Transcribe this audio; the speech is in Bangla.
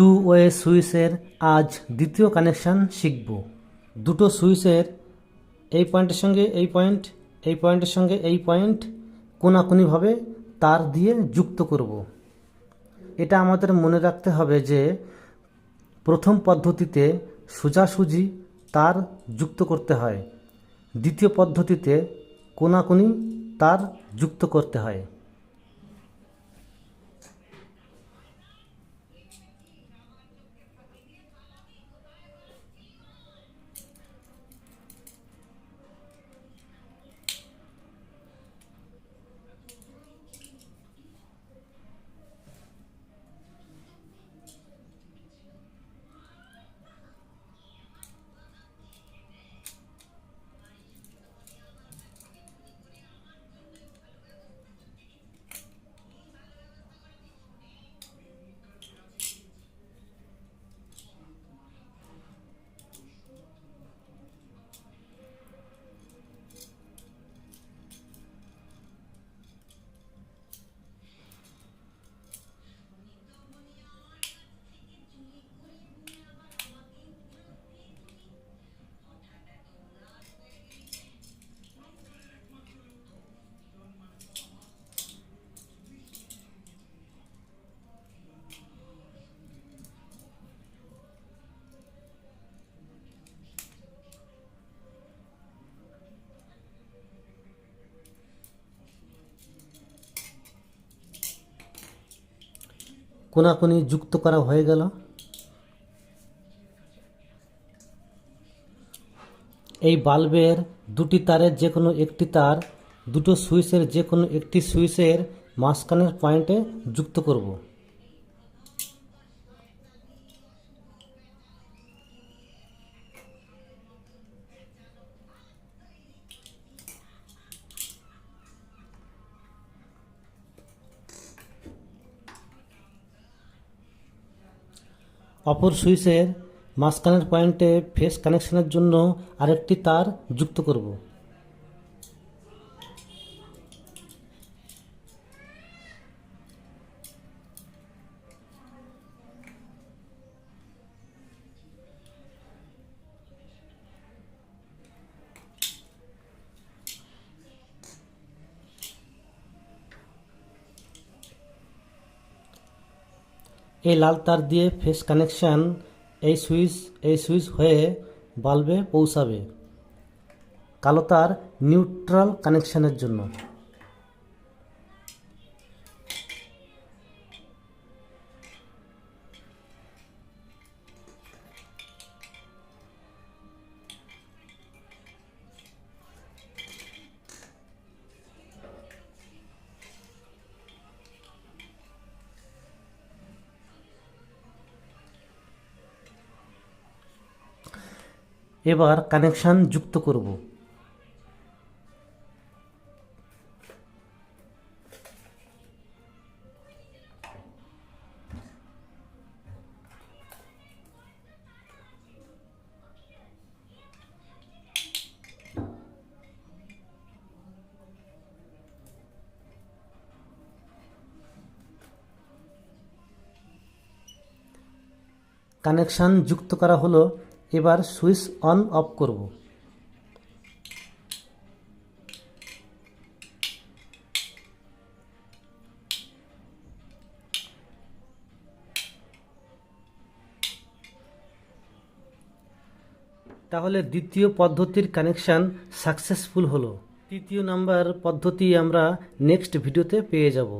টু ওয়ে সুইচের আজ দ্বিতীয় কানেকশান শিখব। দুটো সুইচের এই পয়েন্টের সঙ্গে এই পয়েন্ট, এই পয়েন্টের সঙ্গে এই পয়েন্ট, কোনাকুনিভাবে তার দিয়ে যুক্ত করব। এটা আমাদের মনে রাখতে হবে যে প্রথম পদ্ধতিতে সোজাসুজি তার যুক্ত করতে হয়। দ্বিতীয় পদ্ধতিতে কোনাকুনি তার যুক্ত করতে হয়। কোনাকুনি যুক্ত করা হয়ে গেল। এই বাল্বের দুটি তারের যে কোনো একটি তার, দুটো সুইচের যে কোনো একটি সুইচের মাঝখানের পয়েন্টে যুক্ত করব। অপর সুইচের মাঝখানের পয়েন্টে ফেস কানেকশনের জন্য আরেকটি তার যুক্ত করব। এই লাল তার দিয়ে ফেস কানেকশান এই সুইচ এই সুইচ হয়ে বাল্বে পৌঁছাবে। কালো তার নিউট্রাল কানেকশানের জন্য। এবার কানেকশন যুক্ত করব। কানেকশন যুক্ত করা হলো এবার সুইচ অন অফ করব। তাহলে দ্বিতীয় পদ্ধতির কানেকশন সাকসেসফুল হলো। তৃতীয় নাম্বার পদ্ধতি আমরা নেক্সট ভিডিওতে পেয়ে যাব।